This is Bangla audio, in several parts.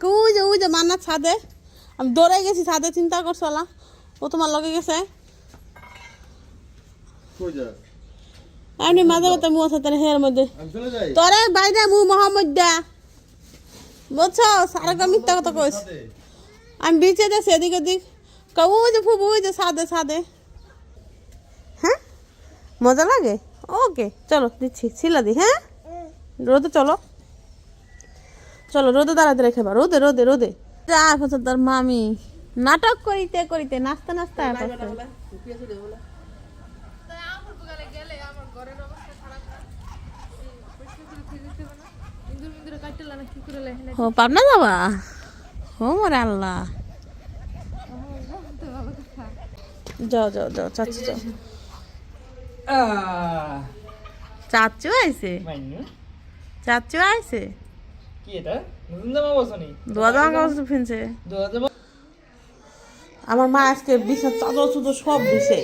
কে ওই যে ওই যে মান্নার ছাদে। আমি দৌড়ে গেছি ছাদে চিন্তা করছ না ও তোমার লগে গেছে? এমনি মাঝে মাঝে মুখ আছে তার হেয়ার মধ্যে। আমি তোরে বাইরে মু মোহাম্মদ দা। বুঝছ? সারা মিথ্যা কথা কইস। আমি বিচে যাচ্ছি এদিক ওদিক। কব যে ফুবু যে সাদে সাদে হ্যাঁ? মজা লাগে? ওকে চলো দিচ্ছি ছিলা দি হ্যাঁ? রোদে চলো। চলো রোদে দাঁড়াতে রেখে বা রোদে রোদে রোদে। যা ফসল তার মামি। নাটক করিতে করিতে নাচতে নাচতে আসতে। ও পাবনা যাবা? ও মরে আল্লাহ। যাও যাও যাও চাচু যাও। চাচু আইছে? চাচু আইছে? কি এটা? নতুন জামা বসনি দোয়া জামা কাপড় ফিনছে দু হাজার আমার মা আজকে বিছার চাদর চুদর সব দিছে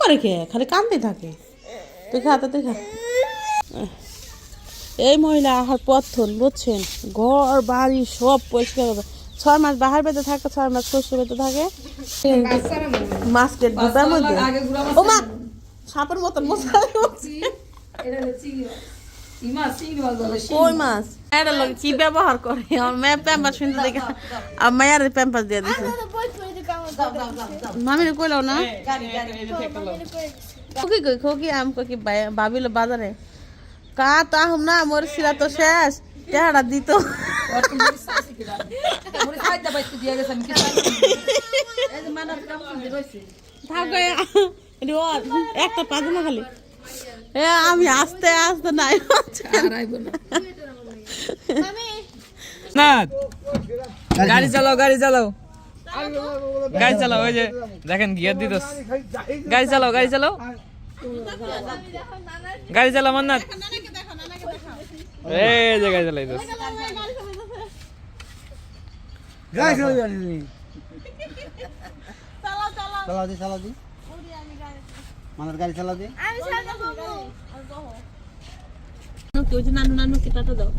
করে কে? খালি কান্দতে থাকে। তুই খা তুই খা। এই মহিলা আহার পথন বুঝছেন? ঘর বাড়ি সব পরিষ্কার হবে ছয় মাস বাহার বেঁধে থাকে ছয় মাস শ্বশুর বেঁধে থাকে। মাস্কের ডিব্বার মধ্যে। ও মা সাপের মতন মশাই উঠছে। কই মাছ এটা লোক কি ব্যবহার করে আমার মেয়ে প্যাম্পাস শুনতে দেখে আর মায়ের প্যাম্পাস দিয়ে দিছে মামিরে কইলাও না খুকি কই খুকি আম কি ভাবিল বাজারে কা তা হুম না মোর সিরা তো শেষ টেহারা দিত একটা পাজামা খালি এ আমি আস্তে আস্তে নাই না। গাড়ি চালাও গাড়ি চালাও। গাড়ি চালাও ওই যে দেখেন গিয়ার দিত গাড়ি চালাও গাড়ি চালাও। গাড়ি চালাও মান্নাত। এই যে গাড়ি চালাই দোস গাড়ি চলে যাই চালা দি চালা দি। মানের গাড়ি চালা দি নানু নানু কি টাটা দাও।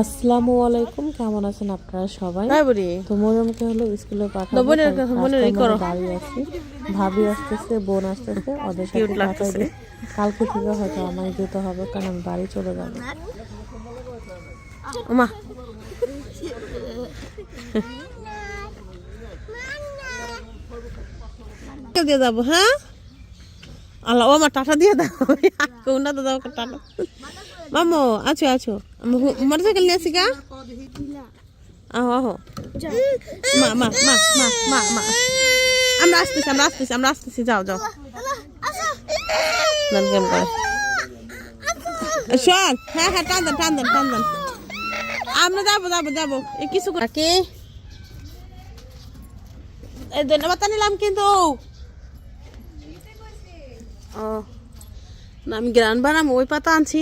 আসসালামু আলাইকুম কেমন আছেন আপনারা সবাই? তো মরিয়মকে হলো স্কুলে পাঠাবো বোনের তাই কথা, বোনের ই করো। করো। দাঁড়িয়ে আছি ভাবি আসতেছে বোন আসতেছে ওদের সাথে কালকে থেকে হয়তো আমায় যেতে হবে কারণ আমি বাড়ি চলে যাব। মা দিয়ে যাব হ্যাঁ আল্লাহ ও আমার টাটা দিয়ে দাও। কোনটা তো দাও টাটা। মামো আছো আছো। মোটরসাইকেল নিয়ে আসি গা। আহো আহো। মা মা মা মা মা মা। আমরা আসতেছি আমরা আসতেছি আমরা আসতেছি। যাও যাও। করে শোন। হ্যাঁ হ্যাঁ টান দেন টান দেন টান দেন। আমরা যাব যাব যাব। কিছু কি ধন্যবাদ নিলাম কিন্তু। ও না আমি গ্রান বানাম ওই পাতা আনছি।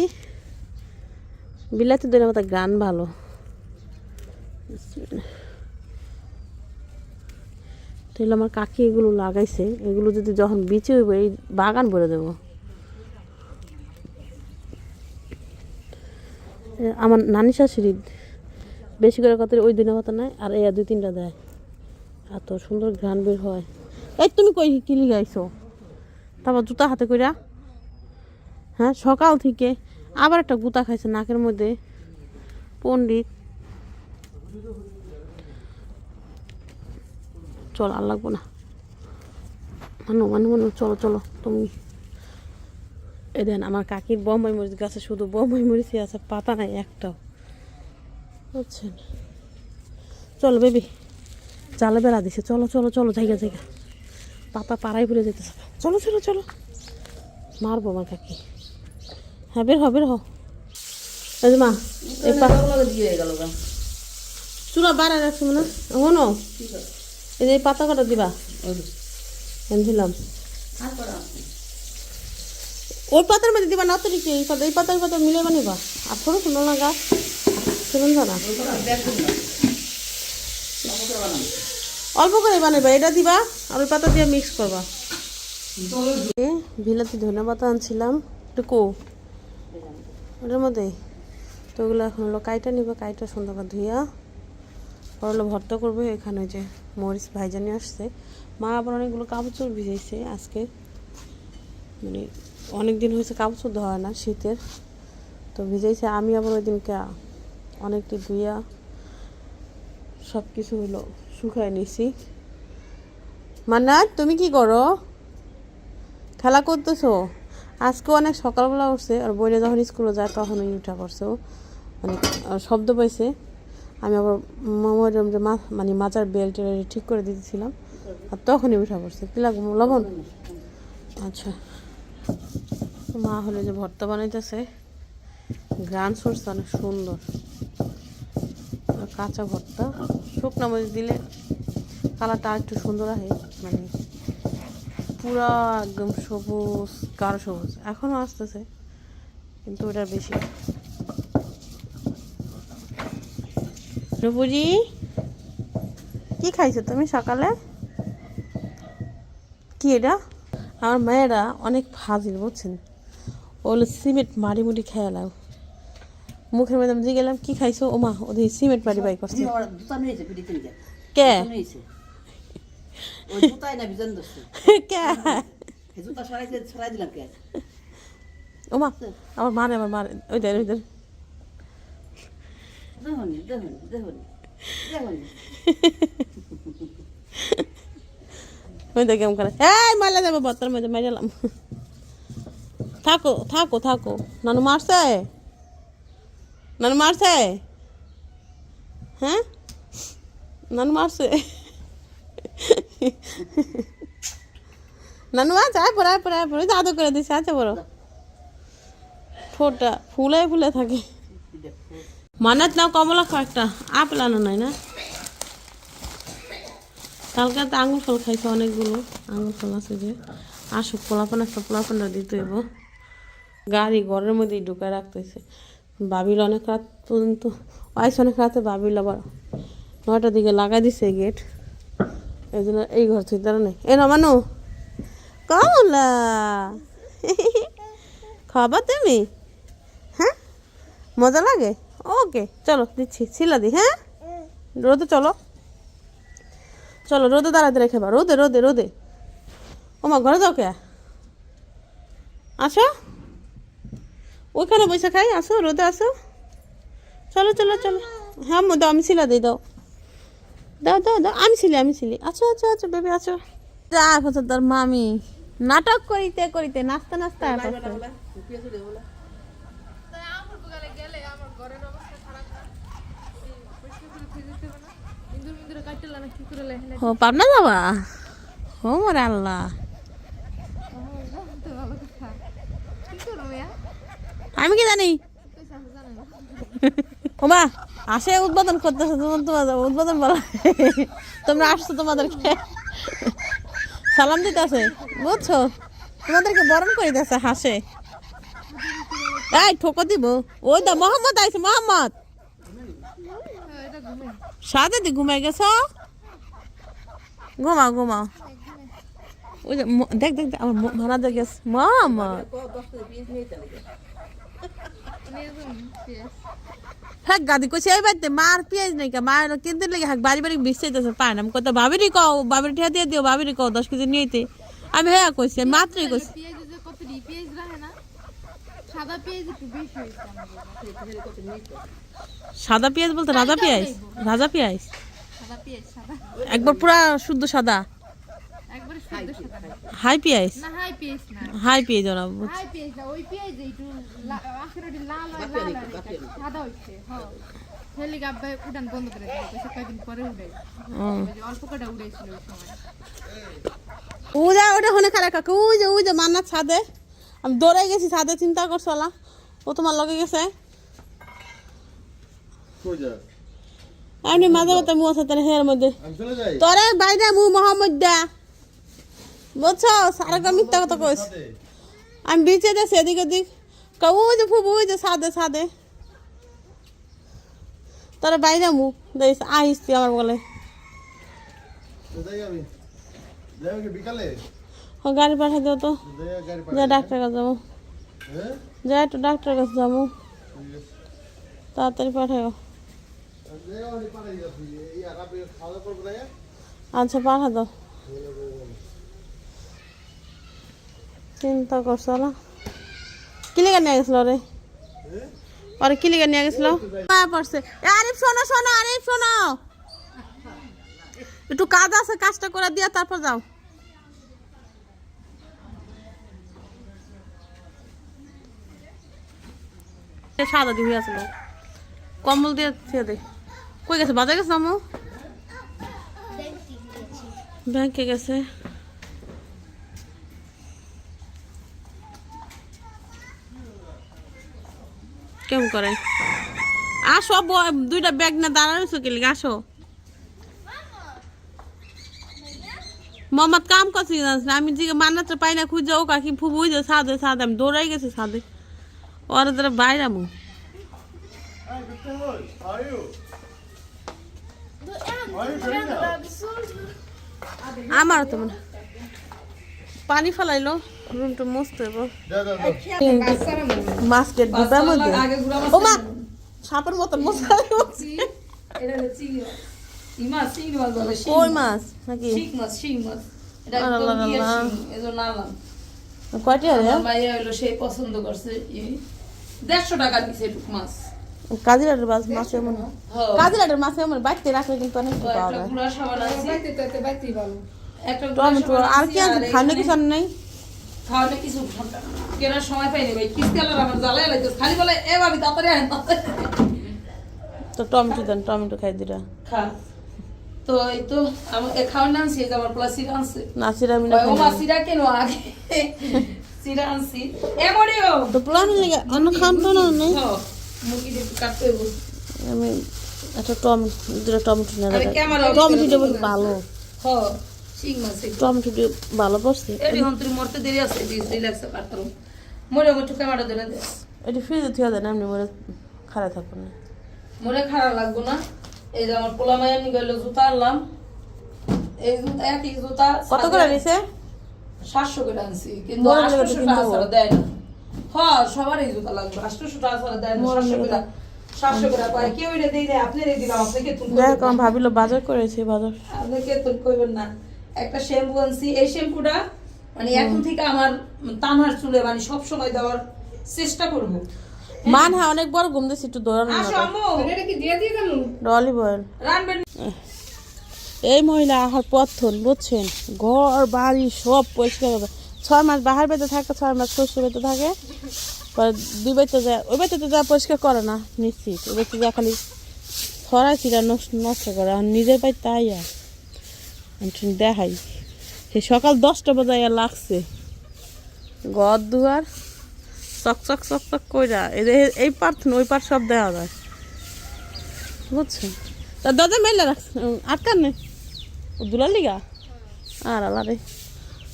বিলাতি ধনে পাতা গ্রান ভালো। তাহলে আমার কাকি এগুলো লাগাইছে। এগুলো যদি যখন বিচে হইব এই বাগান ভরে দেবো। আমার নানি শাশুড়ি বেশি করে কত ওই দিনের কথা নাই, আর এয়া দুই তিনটা দেয়। এত সুন্দর ঘ্রাণ বের হয়। এই তুমি কই কিলি গাইছো তারপর জুতা হাতে কইরা। হ্যাঁ সকাল থেকে আবার একটা গুতা খাইছে নাকের মধ্যে। পণ্ডিত। চল, আর লাগবো না। মানু মানু মানু, চলো চলো, তুমি। এই দেন, আমার কাকির বোম্বাই মরিচ গাছে শুধু বোম্বাই মরিচই আছে, পাতা নাই একটাও। বুঝছেন চলো বেবি, জালে বেড়া দিছে। চলো চলো চলো, জায়গা জায়গা। পাতা পাড়াই পড়ে যেতেছে। চলো চলো চলো। মারবো আমার কাকি। হ্যাঁ বের হ বের হ মা চুলা বাড়ায় রাখছি না হনো এই যে পাতা কটা দিবা? দিলাম। ওই পাতার মধ্যে দিবা না তো এই পাতা এই পাতা এই পাতা মিলে বানিবা। আর ছোটো শুনো না গাছ। অল্প করে বানাইবা, এটা দিবা আর ওই পাতা দিয়ে মিক্স করবা। বিলাতি ধনে পাতা আনছিলাম টুকু ওটার মধ্যে তো ওগুলো এখন হলো কাইটা নিবে, কাইটা সুন্দর করে ধুইয়া, পর হলো ভর্তা করবে, এখানে যে মরিচ ভাইজানি আসছে। মা আবার অনেকগুলো কাপড় ভিজাইছে আজকে। মানে অনেক দিন হয়েছে, কাপড় ধোয়া না শীতের। তো ভিজাইছে, আমি আবার ওই দিনকে অনেকটি ধুইয়া সব কিছু হলো শুকায় নিছি। মান্নাত, তুমি কি করো? খেলা করতেছো? আজকে অনেক সকালবেলা উঠছে, আর বইলে যখন স্কুলে যায় তখনই উঠা করছে ও। মানে শব্দ পাইছে। আমি আবার মামার মানে মাজার বেল্ট ঠিক করে দিতেছিলাম, আর তখনই উঠা পড়ছে। কি লাগবো, লবণ? আচ্ছা। মা হলে যে ভর্তা বানাইতেছে। গ্রান সোর্স অনেক সুন্দর। কাঁচা ভর্তা। শুকনা মরিচ দিলে কালারটা আর একটু সুন্দর আসে। মানে পুরা একদম সবুজ, গাঢ় সবুজ। এখনও আসতেছে, কিন্তু ওটা বেশি। রুপুজি, কি খাইছো তুমি সকালে? কি এটা? আমার মায়েরা অনেক ফাজিল, বুঝছেন? ওগুলো সিমেন্ট মারি মুড়ি খেয়ে লাও। মুখের মধ্যে আমি গেলাম কি খাইছো? ও মা ওদের সিমেন্ট মারি বাই করছে। কে? নিয়েছে। ওই জুতাই না বিজান দোষে কে? এই জুতা সরাই দিয়ে সরাই দিলাম কে? ও মা আমার মারে আমার মারে। ওই দেখ ওই দেখ ওই দেখ কেমন করে। এই মারলে যাব বত্তার মধ্যে মেরেলাম থাকো থাকো থাকো। নানু মারছে? নানু মারছে? হ্যাঁ? নানু মারছে? নানু আছে, আয় পড়ে আয় পড়ে, আয় দাদু করে দিছে, আছে বড় ফোটা ফুলে ফুলে থাকে। মানাত নাও, কমলা কয়েকটা। আপেল আনো নাই না? কালকে তো আঙুর ফল খাইছে অনেকগুলো। আঙুর ফল আছে যে। আসুক, পোলাপান একটা, পোলাপানটা দিতে হইব গাড়ি ঘরের মধ্যেই ঢুকে রাখতেছে। বাবিল অনেক রাত পর্যন্ত আইস অনেক রাতে বাবিল আবার নয়টার দিকে লাগাই দিছে গেট এই জন্য এই ঘর থেকে তারা নেই। এ নামানো কমলা। খাবার তুমি? হ্যাঁ? মজা লাগে? ওকে, চলো দিচ্ছি, ছিলা দি হ্যাঁ? রোদে চলো। চলো, রোদে দাঁড়াতে রেখে বা রোদে রোদে রোদে। ও মা ঘরে যাও কে? আসো। ওইখানে বসে খাই আসো রোদে আসো। চলো চলো চলো। হ্যাঁ মো দাও আমি সিলা দিই দাও। দাও দাও দাও আমি ছিলি আমি ছিলি আছো আছো আছো বেবি আছো যা কথা তোর মামি। নাটক করিতে করিতে নাচতে ও পাবনা যাবা? ও মোর আল্লাহ। আমি কি জানি? ওমা, আসে উদ্বোধন করতেছে, তোমার তোমাদের উদ্বোধন বলা। তোমরা আসছো তোমাদেরকে। সালাম দিতেছে, বুঝছ? তোমাদেরকে বরণ করে দিতেছে হাসে। এই, ঠোকো দিব। ওই দা মোহাম্মদ আইছে, মোহাম্মদ। সাথে দি ঘুমাই গেছ? ঘুমাও ঘুমাও। ওই দেখ দেখ আমার দেখ গেছে। মোহাম্মদ। হ্যাঁ গাদি কইছে এই বাড়িতে মার পেঁয়াজ নাই কা মার কিনতে লেগে হ্যাঁ বাড়ি বাড়ি বিছাইতেছে পায় না। আমি কত ভাবিরি কও ভাবিরি ঠিয়া দিয়ে দিও ভাবিরি কও দশ কেজি নিয়েতে আমি হ্যাঁ কইছি মাত্রই কইছি। সাদা পেঁয়াজ বলতে রাজা পেঁয়াজ? রাজা পেঁয়াজ? একবার পুরা শুদ্ধ সাদা। শুদ্ধ সাদা না। হাই পেঁয়াজ না। হাই না হাই হাই না ওই একটু আখেরটি লাল লাল সাদা হচ্ছে হ্যাঁ হেলে গাব্বাই উড়ান বন্ধ করে দিল কয়েকদিন পরে উড়ে। অল্প কটা উড়েছিল ওই সময়। ওজা ওটা হনে খারাপ কাকা ওই যে ওই যে মান্নার ছাদে। আমি দৌড়ে গেছি ছাদে চিন্তা করছ আলা ও তোমার লগে গেছে? এমনি মাঝে মাঝে মুখ আছে তার হেয়ার মধ্যে। আমি চলে যাই। তোরে বাইরে মু মোহাম্মদ দা। বুঝছ সারা মিথ্যা কথা কইস আমি বিচে দেছি এদিক ওদিক। কা ওই যে ফুবু যে সাদে সাদে। তোরে বাইরে মু দেখিস আহিস তুই আমার বলে। ও গাড়ি পাঠিয়ে দাও তো। যা ডাক্তার কাছে যাব। হ্যাঁ? যা একটু ডাক্তার কাছে যাব। তাড়াতাড়ি পাঠাও আচ্ছা পাঠা দাও। চিন্তা করছ না? কি লেগে নিয়ে গেছিল রে? আরে কি লেগে নিয়ে গেছিল? পড়ছে। আরিফ, শোনো শোনো, আরিফ, শোনো। একটু কাজ আছে, কাজটা করে দিয়ে তারপর যাও। সাদা দিয়ে আসলো। কম্বল দিয়ে ছেড়ে দে। কই গেছে? বাজার গেছে আমু ব্যাংকে গেছে। কেমন করে? আসো দুইটা ব্যাগ না দাঁড়ানো কি লিগে আসো। মোহাম্মদ কাম করছি জানিস আমি যে মান্নাতে পাই না খুঁজে ও কাকি ফুবু যে সাদে সাদে আমি দৌড়াই গেছি সাদে। ওরা তারা বাইরে আমু আমার তো মনে হয়। পানি ফেলাইলো। রুমটা মস্ত হইব। মাস্কের ডিব্বার মধ্যে ও মা সাপের মতন মশা কই মাছ। নাকি। কয়টি সেই পছন্দ করছে দেড়শো টাকা দিছে মাছ। কাজিরাটের মাছ মাছ এমন। হ্যাঁ। কাজিরাটের মাছ এমন বাড়িতে রাখলে কিন্তু অনেক পাওয়া যায়। টমেটো আর কি আছে কিছু আর নেই। খাওয়ালে কিছু কেনার সময় পাইনি ভাই। কিস্তি আলার আমার জ্বালাই লাগছে খালি বলে এ ভাবি তাড়াতাড়ি আহেন তো টমেটো দেন টমেটো খাই দিরা খা। তো এই তো আমাকে খাওয়ার না আনছি আমার প্লাস সিরা আনছে। না সিরা কেন আগে? সিরা আনছি। এ মরিও তো প্লান লেগে অন্য খান তো না নেই। মুরগিটা একটু কাটতে হইব। আমি একটা টমেটো দুটো টমেটো না ক্যামেরা টমেটোটা বেশ ভালো। হ। শিং মাছ একটু। টমেটোটা ভালো পড়ছে এটি হন্তরি মরতে দেরি আছে দিস রিল্যাক্স কাটতাম মরে একটু ক্যামেরা ধরে দে। এটি ফ্রিজে থিয়া দেন এমনি মরে খারাপ থাকব না। মরে খারাপ লাগবো না। এই যে আমার পোলা মায়ের নিয়ে গেলো জুতা আনলাম। এই জুতা একই জুতা কত করে নিছে সাতশো করে আনছি কিন্তু মোরগ লেগে তো আটশোশো টাকা দেয় না। হ্যাঁ সবারই জুতা লাগবে আটশোশো টাকা দেয় না সাতশো করে ভাবিলো বাজার করেছি বাজার। আপনাকে তো কইবেন না। একটা শ্যাম্পু আনছি। এই শ্যাম্পুটা মানে এখন থেকে আমার তানহার চুলে মানে সব সময় দেওয়ার চেষ্টা করব। মান হ্যাঁ অনেক বড় ঘুম দিয়েছি একটু দৌড়ানো আসো আম্মু। অলিভ অয়েল রানবেন। এই মহিলা আহার পথন বুঝছেন? ঘর বাড়ি সব পরিষ্কার করে ছয় মাস বাহার বেঁধে থাকে ছয় মাস শ্বশুর বেঁধে থাকে। পরে দুই বাড়িতে যায় ওই বাড়িতে তো যা পরিষ্কার করে না নিশ্চিত। ওই বাড়িতে যা খালি ছড়াই নষ্ট নষ্ট করে আর নিজের বাড়ি তাই আর। আমি দেখাই। সে সকাল দশটা বাজায় লাগছে। ঘর দুয়ার চক চক চক চক কইরা, এই যে- এই পার থেকে ওই পার সব দেওয়া যায়। বুঝছেন? তা দাদা মেলে রাখছে আটকান নেই? দুলার লিগা? আর আল্লাহ রে।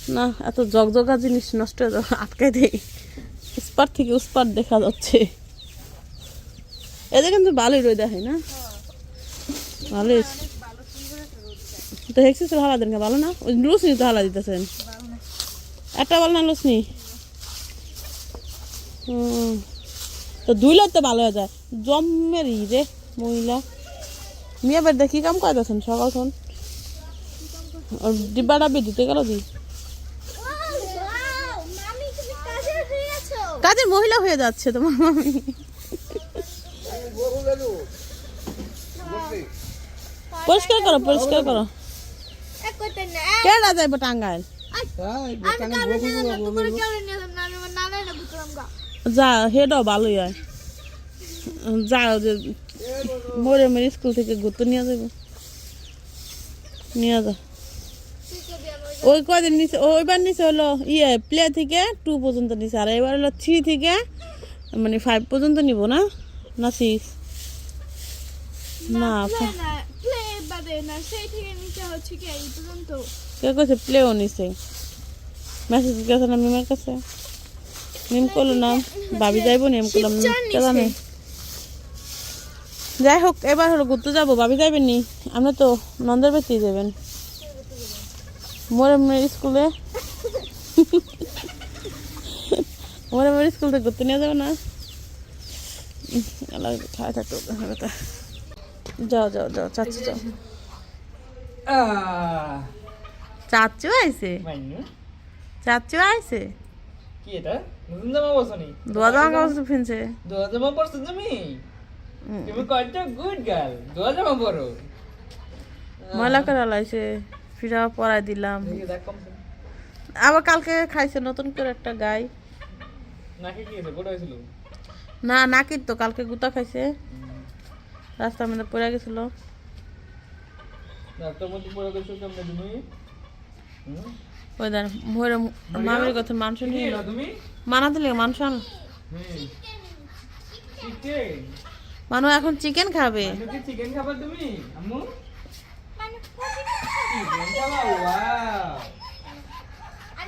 না, এত জগজগা জিনিস নষ্ট হয়ে যাবে, আটকাই দেই। উসপার থেকে উসপার দেখা যাচ্ছে। এদের কিন্তু ভালোই রয়ে দেখে না? ভালোই। তো হেক্সিস হালা দেন ভালো না? ওই লুসনি তো হালা দিতেছেন। একটা বল না লুসনি তো দুইলে তো ভালো হয়ে যায়। জম্মের ই রে, মহিলা। মেয়ে বেড়ে কি কাম করতেছেন সকাল খন ওর ডিব্বাটা বিদ্যুতে গেল দি কাজের মহিলা হয়ে যাচ্ছে তোমার মামি। পরিষ্কার করো পরিষ্কার করো। কেডা যাইব টাঙ্গাইল? যা হেডও ভালোই হয়। যা যে মোরে মেরে স্কুল থেকে ঘুরতে নিয়ে যাব নিয়ে যা। ওই কদিন নিচে ওইবার নিচে হলো ইয়ে প্লে থেকে টু পর্যন্ত নিচে আর এবার হলো থ্রি থেকে মানে ফাইভ পর্যন্ত নিব না? না সিক্স না কে কইছে প্লেও নিছে। মেসেজ গেছে না মিমের কাছে? মিম করল না। ভাবি যাইব নি আমি করলাম। কে যাই হোক এবার হলো ঘুরতে যাব। ভাবি যাবেন নি? আপনি তো নন্দের বেতেই যাবেন। মোরে মেয়ের স্কুলে ওরা আমার স্কুল থেকে ঘুরতে নিয়ে যাবে না? খাওয়া থাকতো যাও যাও যাও চাচ্ছু যাও। চাচ্ছু আইছে? চাচ্ছু আইছে? কি এটা? নতুন জামা পরছো নি? দোয়া জামা কাপড় ফিনছে দোয়া জামা পরছো তুমি? তুমি কত গুড গার্ল দোয়া জামা পরো। ময়লা করে লাইছে ফিরা দিলাম। আবার কালকে খাইছে নতুন করে একটা গাই। নাকি কি হয়েছে? হয়েছিল? না নাকি তো কালকে গুতা খাইছে। রাস্তার মধ্যে পড়ে গেছিল। ডাক্তার মধ্যে পড়ে গেছো কেমনে তুমি? হুম? ওই দেন মরে মামির কথা মাংস নিয়ে মানা দিলে মাংস আন। মানু এখন চিকেন খাবে। চিকেন খাবার তুমি? আম্মু? চিকেন খাবা? ওয়াও।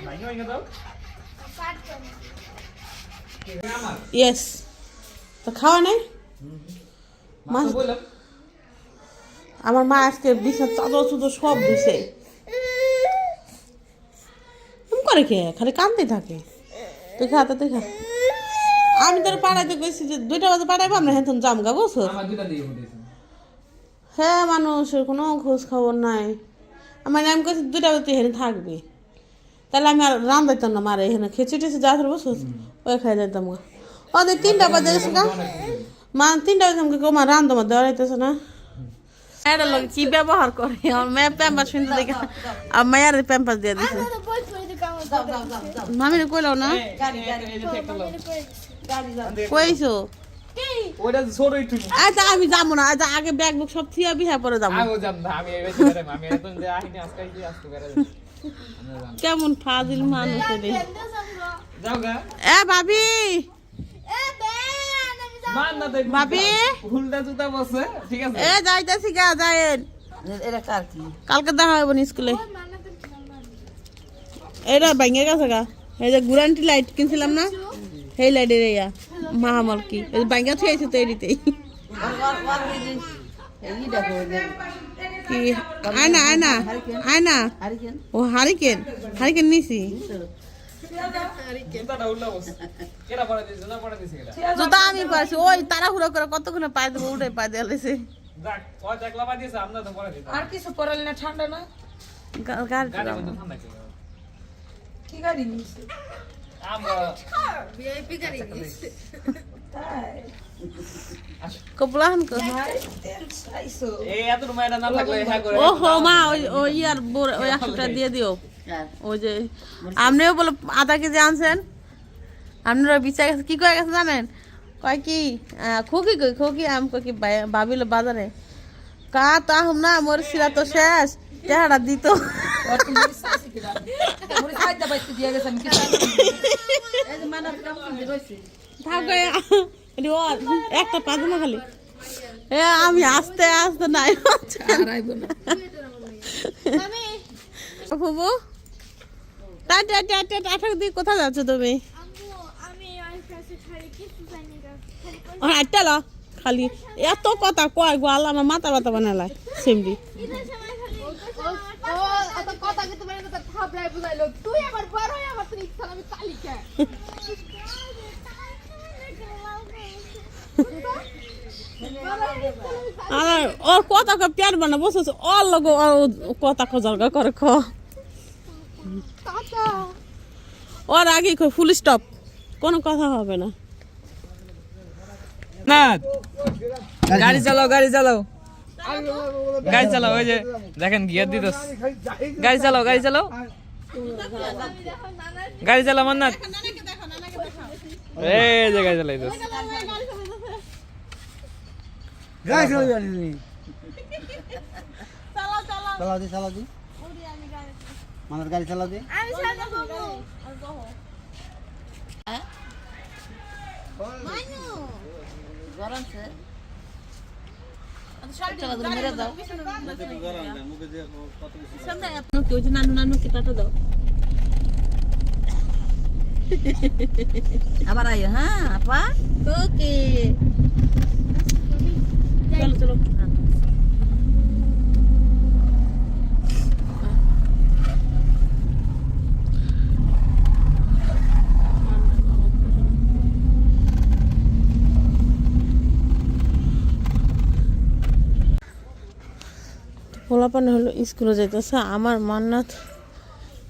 মাইনু আইনা দাও। আমার ইয়েস তো খাওয়া নাই? মা আমার মা আজকে বিছার চাদর চুদর সব দিছে। করে কে? খালি কান্দতে থাকে। তুই খা তো তুই খা। আমি তোর পাড়াইতে কইছি যে দুইটা বাজে পাড়াইবো আমরা হ্যাঁ যাম গা বুঝছ? আমার দুটা দিয়ে ফুটেছে হ্যাঁ মানুষের কোনো খোঁজ খবর নাই। আমার আমি কইছি দুইটা বাজে এখানে থাকবে। তাহলে আমি আর রান দিতাম না মারে এখানে খেচি যা ধরবো বুঝছ? ওই খাই দিতাম গা। ওদের তিনটা বাজে গেছে গা। মা তিনটা বাজে আমাকে কেউ মা রান তোমার দেওয়া যাইতেছে না। এটা লোক কি ব্যবহার করে আমার মেয়ে প্যাম্পাস শুনতে দেখে আর মায়ের প্যাম্পাস দিয়ে দিছে মামিরে কইলাও না কইছো আচ্ছা আমি যাব না আচ্ছা আগে ব্যাগ বুক সব থিয়া বিহা পরে যাব কেমন ফাজিল মানুষ রে যাও গা এ ভাবি না তাই ভাবি হুলদা জুতা বসে ঠিক আছে? এ যাইতেছি গা কার কি? কালকে দেখা হবে না স্কুলে। এটা ভেঙে গেছে গা। এই যে গুরান্টি লাইট কিনছিলাম না সেই লাইটের ইয়া মাহামল কি। এই যে ভেঙে থুয়েছে তো এদিতেই কি? আয়না আয়না আয়না। ও হারিকেন হারিকেন নিছি। জুতা আমি পাইছি ওই তাড়াহুড়ো করে কতক্ষণে পায়ে দেবো উঠে পায়ে লেছে আর কিছু পড়ালে না ঠান্ডা না? গাড়ি গাড়ি মধ্যে ঠান্ডা ছিল। কি গাড়ি নিয়েছে? ভিআইপি গাড়ি নিয়েছে। কপলাহন কর চাইছো। এত রুমাইটা না থাকলে হ্যাঁ করে। মা ওই বোর- ওই একশোটা দিয়ে দিও। ওই যে আপনিও বলে আধা কেজি আনছেন? আপনারা বিচার গেছে। কি কয়ে গেছে জানেন? কয় কি আহ, খুকি কই খুকি আম কই কি ভাবিল বাজারে। কা তা হম না মোর সিরা তো শেষ। চেহারা দিত। মানা একটা পাজামা খালি। এ আমি আস্তে আস্তে নাই। আর আইব না। ফুবু টাটা টাটা টাটা দিয়ে কোথায় যাচ্ছ তুমি? খালি কিছু জানি না খালি ও হাঁটতে ল খালি। এত কথা কয় গো আল্লাহ আমার মাথা ব্যথা আমি তালিকা আর ওর কথা প্যার বানা বসেছে ওর লোক কথা খোঁজার করে খ ওর আগে ফুল স্টপ কোনো কথা হবে না। না। গাড়ি চালাও গাড়ি চালাও। গাড়ি চালাও ওই যে দেখেন গিয়ার দিতেছ। গাড়ি চালাও গাড়ি চালাও। গাড়ি চালাও মান্নাত। এই যে গাড়ি চালাইতেছ। গাড়ি চালাবি আনি চালাও দি চালাও দি। মানের গাড়ি চালাও দি। আমি নানু কি টাটা দাও। আবার আইও হ্যাঁ আপা। ওকে চলো চলো। পোলাপানে হলো স্কুলে যাইতেছে আমার মান্নাত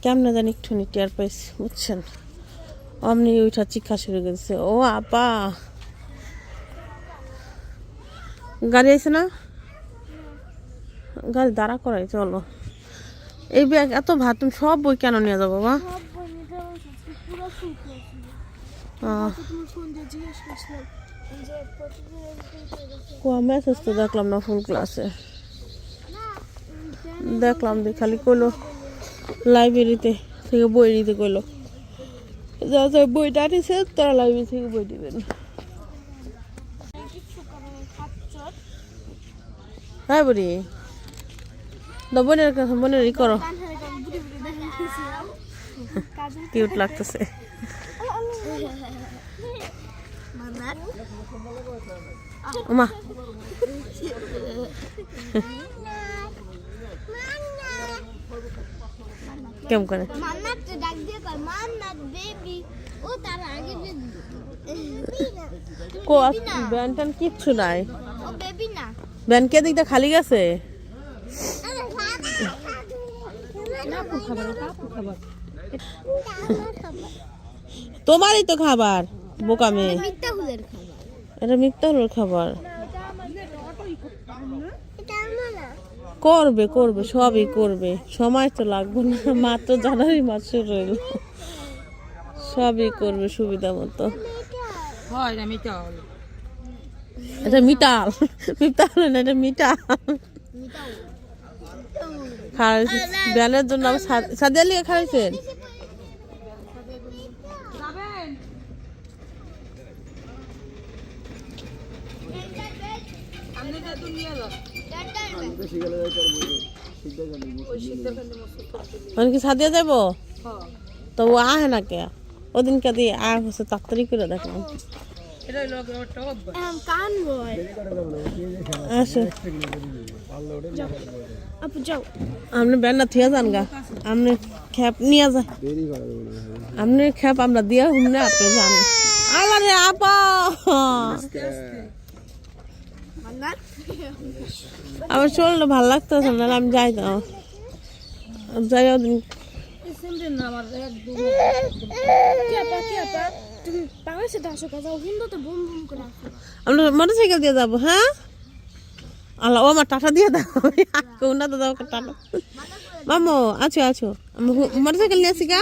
কেমনে জানি একটু টের পাইছি বুঝছেন? অমনি ওইটা চিক্ষা শুরু করেছে ও আপা! গাড়ি আছে না? গাড়ি দাঁড়া করাই চলো। এই ব্যাগ এত ভাত তুমি সব বই কেন নিয়ে যাব বাবা মেসেজ তো দেখলাম না ফুল ক্লাসে দেখলাম যে খালি কইলো লাইব্রেরিতে থেকে বই নিতে কইলো। যা যা বইটা আনিছে, তারা লাইব্রেরি থেকে বই দিবেন। হ্যাঁ দা বোনের ই করো। কিউট লাগতেছে। ওমা কেমন করে? ব্যান ট্যান কিচ্ছু নাই। ও বেবি ব্যান কে দিকটা খালি গেছে? তোমারই তো খাবার বোকা মেয়ে মিথ্যা হুলের খাবার এটা মিথ্যার খাবার এটা আমার না করবে করবে সবই করবে। সময় তো লাগবে না মাত্র জানুয়ারি মাস রইল সবই করবে সুবিধা মতো। হয় এটা মিটাল। মিটাল না এটা মিটাল। খাওয়াইছে বেলের জন্য আবার সাদিয়া লিগে খাওয়াইছেন মানে কি সাদিয়া যাব? তো ও আহে না কে? ওদিন কে দিয়ে আয় হচ্ছে তাড়াতাড়ি করে দেখলাম। এটা হলো একটা অভ্যাস আম কান বয় আসো আপু যাও। আপনি ব্যান্ডা থিয়া যান গা। আপনি খ্যাপ নিয়ে যায় আপনি খ্যাপ আমরা দিয়া হুমনে আপনি যান। আরে আপা! মান্নাত আমার শরীরটা ভালো লাগতেছে না আমি যাই তো যাই ওদিন না আমার মোটরসাইকেল দিয়ে যাব হ্যাঁ? আল্লাহ ও আমার টাটা দিয়ে দাও। কোনটা তো দাও টাটা। মামো আছো আছো। মোটরসাইকেল নিয়ে আসি গা।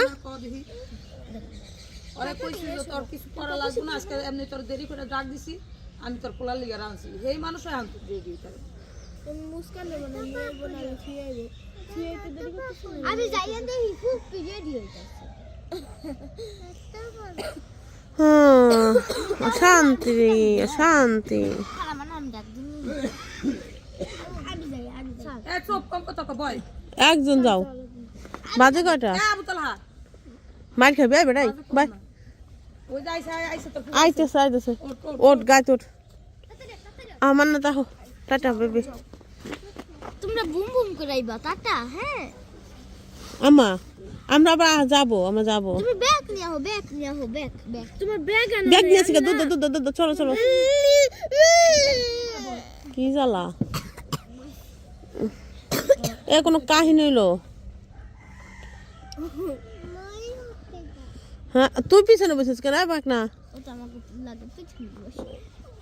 ওরা কইছিল তোর কিছু করা লাগবে না আজকে এমনি তোর দেরি করে ডাক দিছি। আমি তোর পোলার লিগে রাঁধছি। এই মানুষ আনতে মুস্কান দেবো না বনালে খিয়াইবে খিয়াইতে দেরি করতেছ আমি যাইয়া দেখি খুব পিরিয়ড হইতাছে হুম শান্তি শান্তি আমার নাম ডাক দিন আমি যাই আমি যাই। এ চুপ কম কথা কো বয়। একজন যাও। বাজে কয়টা? এ আবু তালহা মার খাবি আই বেড়াই বাই। আইতেছে আইতেছে। ওট গাছ ওঠ। আমার না তাহো টাটা বেবি তোমরা বুম বুম করাইবা টাটা হ্যাঁ। আমা আমরা আবার যাব আমরা যাব। তুমি ব্যাগ নিয়ে আহো ব্যাগ নিয়ে আহো ব্যাগ ব্যাগ। তোমার ব্যাগ আনো ব্যাগ নিয়ে আসি দুধ দুধ দুধ দুধ চলো চলো। কি জ্বালা? এ কোনো কাহিনী হইল? হ্যাঁ তুই পিছনে বসেছিস কেন? বাক না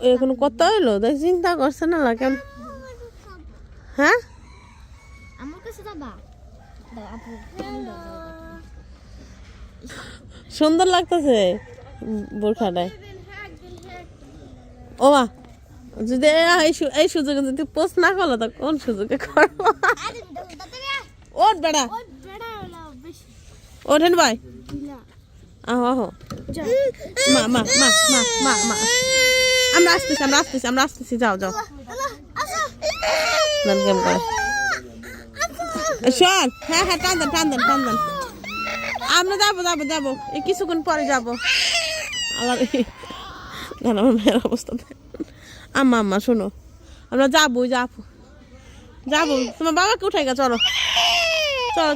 ওটা আমাকে লাগে পিছনে বসে এ কোনো কথা হইল? দেখ চিন্তা করছে না লা কেন হ্যাঁ? আমার কাছে। সুন্দর লাগতেছে বোরখাটায়। ও মা যদি এই সুযোগে যদি পোস্ট না করল তো কোন সুযোগে করব। ওট বেড়া। ওঠেন ভাই। আহো মা মা মা মা মা মা। আমরা আসতেছি আমরা আসতেছি আমরা আসতেছি যাও যাও। করে শোন হ্যাঁ হ্যাঁ টান দেন টান দেন টান দেন। আমরা যাব যাব যাব। এই কিছুক্ষণ পরে যাব। না, আমার মেয়ের অবস্থা। আম্মা আম্মা শোনো। আমরা যাব যাব। যাব। তোমার বাবাকে উঠাই গা চলো চলো।